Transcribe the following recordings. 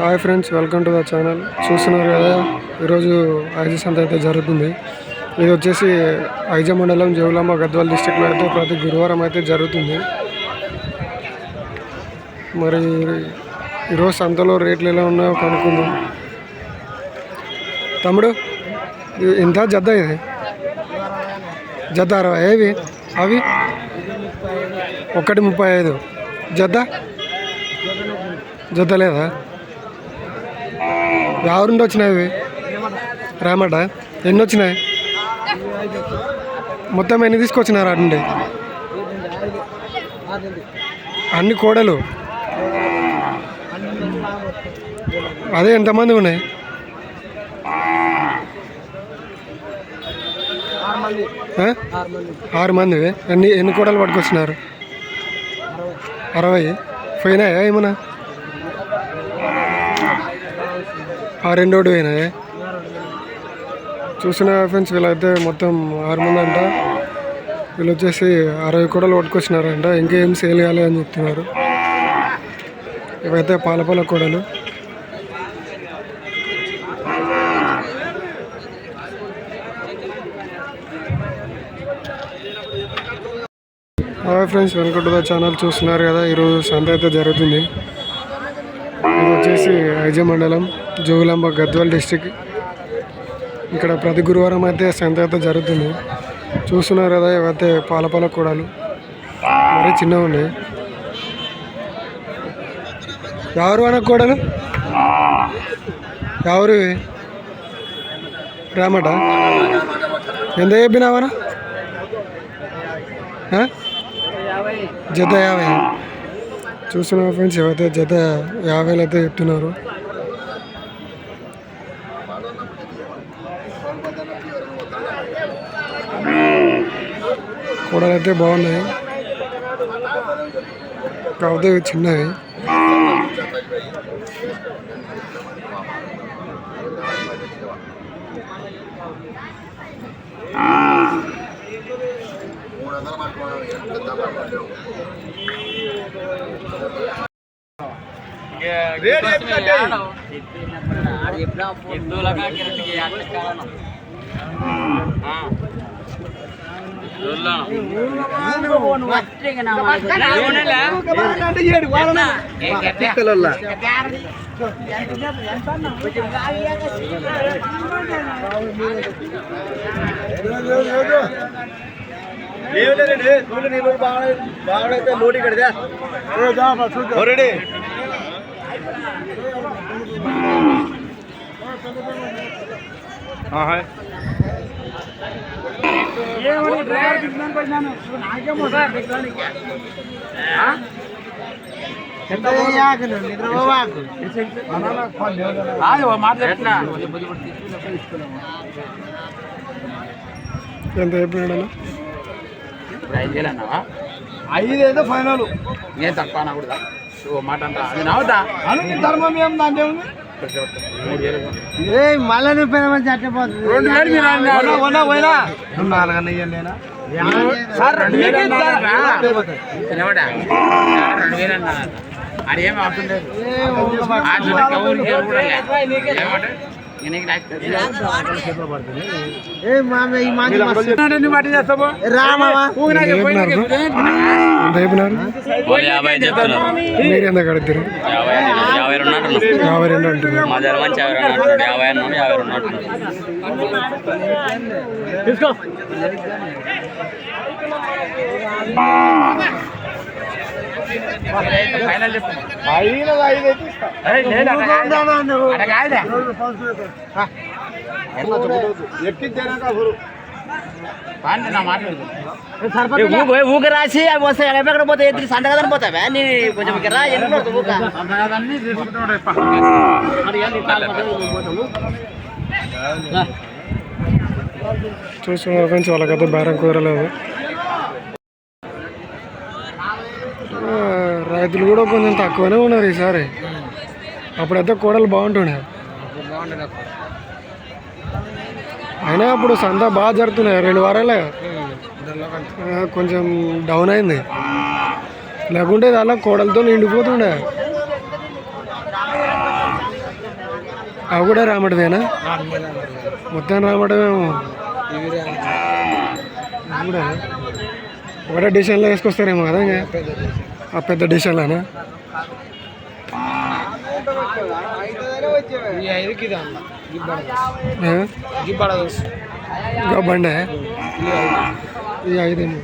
Hi friends welcome to the channel చూస్తున్నారు కదా ఈరోజు ఐజీ సంత అయితే జరుగుతుంది. ఇది వచ్చేసి ఐజ మండలం జవులాంబ గద్వాల్ డిస్టిక్లో అయితే ప్రతి గురువారం అయితే జరుగుతుంది. మరి ఈరోజు సంతలో రేట్లు ఎలా ఉన్నాయో కనుక్కుందాం. తమ్ముడు ఇది ఎంత? జద్ద ఇది? జద్ద అరవై. ఏవి? అవి? ఒకటి ముప్పై ఐదు. జద్ద జద్ద లేదా? ఎవరుండి నుండి వచ్చినాయి ఇవి? రామట. ఎన్ని వచ్చినాయి? మొత్తం ఎన్ని తీసుకొచ్చినారు అటు నుండి అన్ని కోడలు? అదే ఎంతమంది ఉన్నాయి? ఆరు మంది. ఎన్ని ఎన్ని కోడలు పట్టుకొచ్చినారు? అరవై. పోయినాయా ఏమన్నా? ఆ రెండోడు పోయినాయి చూసిన ఫ్రెండ్స్ వీళ్ళైతే మొత్తం ఆరు మంది అంట. వీళ్ళు వచ్చేసి అరవై కోడలు పట్టుకొచ్చినారంట. ఇంకేం సేల్ కాలే అని చెప్తున్నారు. ఇవైతే పాలపాల కోడలు. Hi friends welcome to the channel. చూస్తున్నారు కదా ఈరోజు సంత అయితే జరుగుతుంది. ఇది వచ్చేసి ఐజ మండలం జోగులాంబ గద్వాల్ డిస్టిక్. ఇక్కడ ప్రతి గురువారం అయితే సంత అయితే జరుగుతుంది. చూస్తున్నారు కదా ఇవైతే పాలపాల కూడలు. మరీ చిన్నగా ఉన్నాయి. ఎవరు అన్న కూడలు? ఎవరు? రామట? ఎంత చెప్పినావనా జత యాభై. చూస్తున్నారు ఫ్రెండ్స్. ఏవైతే జత యాభైలు అయితే చెప్తున్నారు కూడలు అయితే బాగున్నాయి కాకపోతే లేవు లేదు నూళ్ళు నీళ్ళు బాగా బాగా అయితే నూటి కడిదా ఒరడి చిన్నవి ఎంత చెప్పినాడన్నా? ఐదేదో ఫైనల్. నేను తక్కువ అనకూడదా? ఓ మాట అంట. అది నవ్వుతా ధర్మం ఏం దాంట్లో ఉంది ఏ మళ్ళా నువ్వు పెద్ద మంచి అట్టే పోతుంది. రెండు వేలు మీరు అన్నారు. పోనా పోయినా నాలుగన్న ఇయ్యండినా? సార్ రెండు వేలు? రెండు వేలు అన్నారా? అది ఏమి అవసరం యాభై చెప్తున్నారు. మీరు ఎంత కడుగుతారు యాభై యాభై రెండు అంటున్నారు. యాభై రెండు అంటున్నారు. మా ధర మంచి యాభై రెండు అంటున్నాడు యాభై అన్నాడు యాభై రెండు అంటున్నాడు ఫైనల్ ఊక రాసి అవి వస్తాయి ఎక్కడ పోతాయి ఎత్తి సంతకదని పోతావా నీ కొంచెం ఇక్కడ రా ఎన్ని పడుతుంది ఊక చూస్తున్నారు ఫ్రెండ్స్ వాళ్ళకైతే బేరం కుదరలేదు ఆ, రైతులు కూడా కొంచెం తక్కువనే ఉన్నారు ఈసారి. అప్పుడైతే కూడలు బాగుంటుండే. అయినా అప్పుడు సంత బాగా జరుగుతున్నాయి. రెండు వారాలే. కొంచెం డౌన్ అయింది. లేకుంటే ఇది అలా కోడలతో నిండిపోతుండే. అవి కూడా రామడమేనా మొత్తం రామడమేమో ఒకటే డిషన్లో వేసుకొస్తారేమో కదా ఇంకా. ఆ పెద్ద డిషన్లోనా బండే ఈ ఐదేమో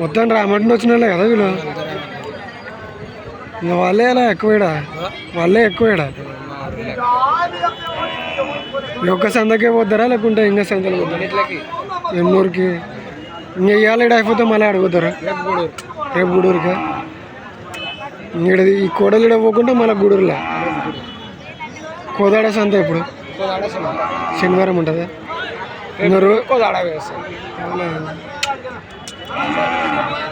మొత్తం రామడిని వచ్చిన వాళ్ళే కదా వీళ్ళు? ఇంకా వాళ్ళే అలా ఎక్కువ ఈడ వాళ్ళే ఎక్కువ ఈడ ఈ ఒక్క సందకే పోతారా లేకుంటే ఇంకా సందలు పోతారా? ఎన్నూరుకి? ఇంకా ఇవాళ అయిపోతే మళ్ళీ అడుగుతారా రేపు గూడూరుకా? ఇక్కడ ఈ కోడలు పోకుండా మళ్ళీ గూడూరులో? కోదాడ సంత ఇప్పుడు శనివారం ఉంటుందా?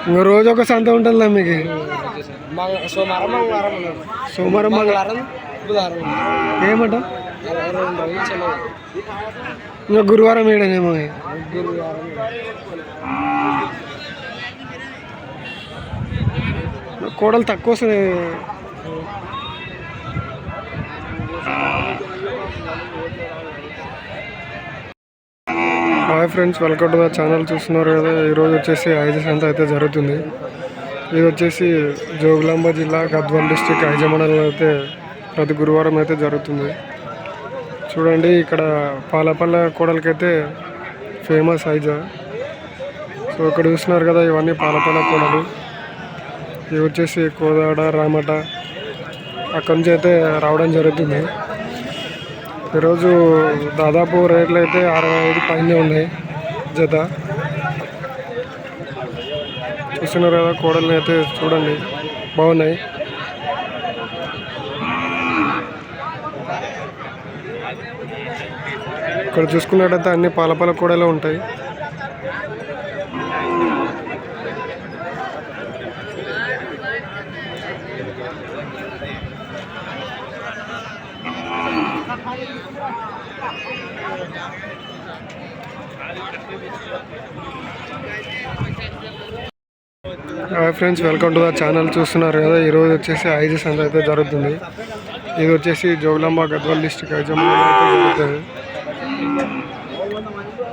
ఇంకా రోజు ఒక సంత ఉంటుందా మీకు. సోమవారం మంగళవారం సోమవారం ఇంకా గురువారం ఏడనేమో కోడలు తక్కువ వస్తుంది. Hi friends welcome to the channel. చూస్తున్నారు కదా ఈరోజు వచ్చేసి ఐజెస్ అంతా అయితే జరుగుతుంది. ఇది వచ్చేసి జోగులాంబ జిల్లా గద్వాల్ డిస్టిక్ ఐజ అయితే ప్రతి గురువారం అయితే జరుగుతుంది. చూడండి ఇక్కడ పాలపల్ల కోడలకైతే ఫేమస్ ఐజా సో ఇక్కడ చూస్తున్నారు కదా ఇవన్నీ పాలపల్ల కోడలు. ఇవి వచ్చేసి కోదాడ రామట. అక్కడి నుంచి అయితే రావడం జరుగుతుంది. ఈరోజు దాదాపు రేట్లు అయితే అరవై ఐదు పైన ఉన్నాయి జత. చూస్తున్నారు కదా కోడల్ని అయితే చూడండి. బాగున్నాయి. ఇక్కడ చూసుకున్నట్టయితే అన్ని పాలపాల కూడలే ఉంటాయి. Hi friends welcome to the channel చూస్తున్నారు కదా ఈరోజు వచ్చేసి ఐజీ సంత అయితే జరుగుతుంది. ఇది వచ్చేసి జోగులాంబ గద్వాల్ డిస్టిక్ ఐజమ్మలో అయితే జరుగుతుంది.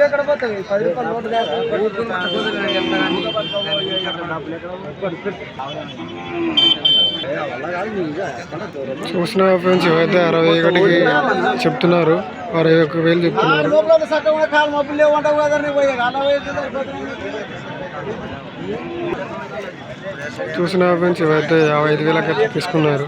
ఎక్కడ పోతుంది పది రూపాయలు నోటు చూసిన ఫ్రెండ్స్ ఇవైతే అరవై ఒకటికి చెప్తున్నారు. అరవై ఒక వేలు చెప్తున్నారు. చూసిన ఫ్రెండ్స్ ఇవైతే యాభై ఐదు వేలకి అయితే తీసుకున్నారు